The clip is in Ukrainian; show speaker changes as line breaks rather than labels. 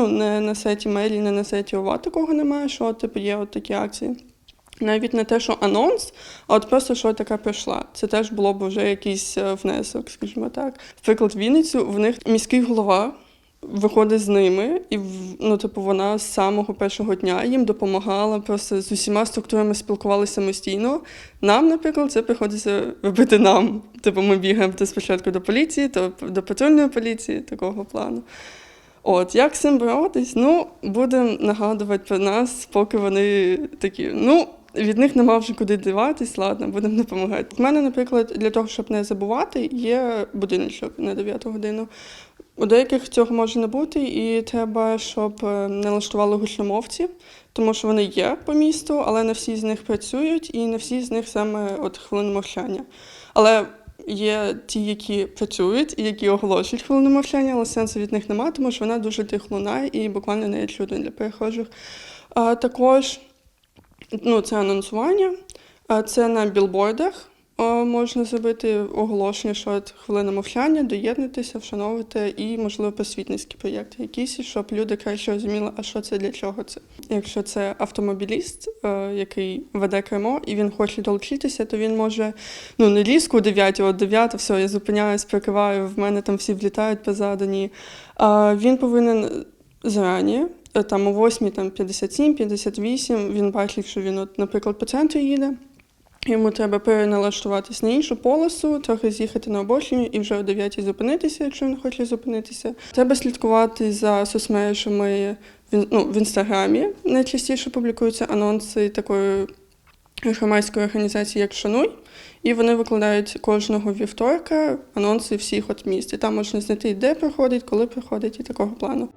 ну, не на сайті Мелі, не на сайті ОВА такого немає, що типу є от такі акції. Навіть не те, що анонс, а от просто що така прийшла. Це теж було б вже якийсь е, внесок, скажімо так. Наприклад, Вінницю в них міський голова виходить з ними, і ну, типу, вона з самого першого дня їм допомагала, просто з усіма структурами спілкувалися самостійно. Нам, наприклад, це приходиться робити нам. Типу, ми бігаємо спочатку до поліції, то до патрульної поліції, такого плану. От, як з цим боротись? Ну, будемо нагадувати про нас, поки вони такі. Ну, від них нема вже куди диватись, ладно, будемо допомагати. У мене, наприклад, для того, щоб не забувати, є будиночок на 9 годину. У деяких цього може не бути, і треба, щоб е, налаштували гучномовці, тому що вони є по місту, але не всі з них працюють, і не всі з них саме от хвилини мовчання. Але є ті, які працюють і які оголошують хвилину мовчання, але сенсу від них немає, тому що вона дуже тих лунає і буквально не є чудо для перехожих. Також ну, це анонсування, це на білбордах. О, Можна зробити оголошення, що от хвилина мовчання, доєднатися, вшановувати і, можливо, просвітницькі проєкти якісь, щоб люди краще розуміли, а що це для чого це. Якщо це автомобіліст, е, який веде кермо, і він хоче долучитися, то він може ну не різко о 9, от 9, все, я зупиняюсь, прикриваю, в мене там всі влітають позаду. Ні. А він повинен зарані, е, там о 8, там 57, 58, він бачить, що він, от, наприклад, по центру їде. Йому треба переналаштуватись на іншу полосу, трохи з'їхати на обочину і вже о 9 зупинитися, якщо він хоче зупинитися. Треба слідкувати за соцмережами ну, в інстаграмі. Найчастіше публікуються анонси такої громадської організації, як Шануй. І вони викладають кожного вівторка анонси всіх от міст. І там можна знайти, де проходить, коли проходить, і такого плану.